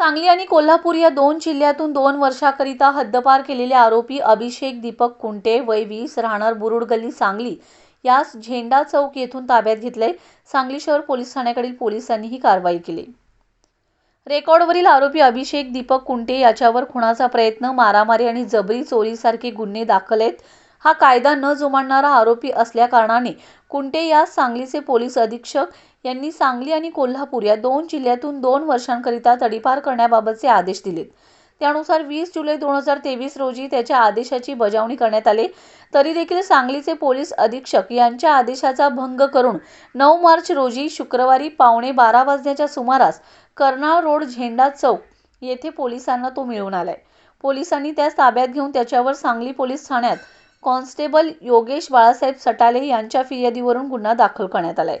सांगली आणि कोल्हापूर या दोन जिल्ह्यातून दोन वर्षाकरिता हद्दपार केलेले आरोपी अभिषेक दीपक कुंटे वय वीस राहणार बुरुड गल्ली सांगली. यास झेंडा चौक येथून ताब्यात घेतले सांगली शहर पोलीस ठाण्याकडील पोलिसांनी ही कारवाई केली. रेकॉर्डवरील आरोपी अभिषेक दीपक कुंटे याच्यावर खुणाचा प्रयत्न मारामारी आणि जबरी चोरीसारखे गुन्हे दाखल आहेत. हा कायदा न जुमानणारा आरोपी असल्याकारणाने कुंटे यास सांगलीचे पोलीस अधीक्षक यांनी सांगली आणि कोल्हापूर या दोन जिल्ह्यातून दोन वर्षांकरिता तडीपार करण्याबाबतचे आदेश दिलेत. त्यानुसार वीस जुलै दोन हजार तेवीस रोजी त्याच्या आदेशाची बजावणी करण्यात आली. तरी देखील सांगलीचे पोलीस अधीक्षक यांच्या आदेशाचा भंग करून नऊ मार्च रोजी शुक्रवारी पावणे बारा वाजण्याच्या सुमारास कर्नाळ रोड झेंडा चौक येथे पोलिसांना तो मिळून आलाय. पोलिसांनी त्यास ताब्यात घेऊन त्याच्यावर सांगली पोलीस ठाण्यात कॉन्स्टेबल योगेश बाळासाहेब सटाले यांच्या फिर्यादीवरून गुन्हा दाखल करण्यात आलाय.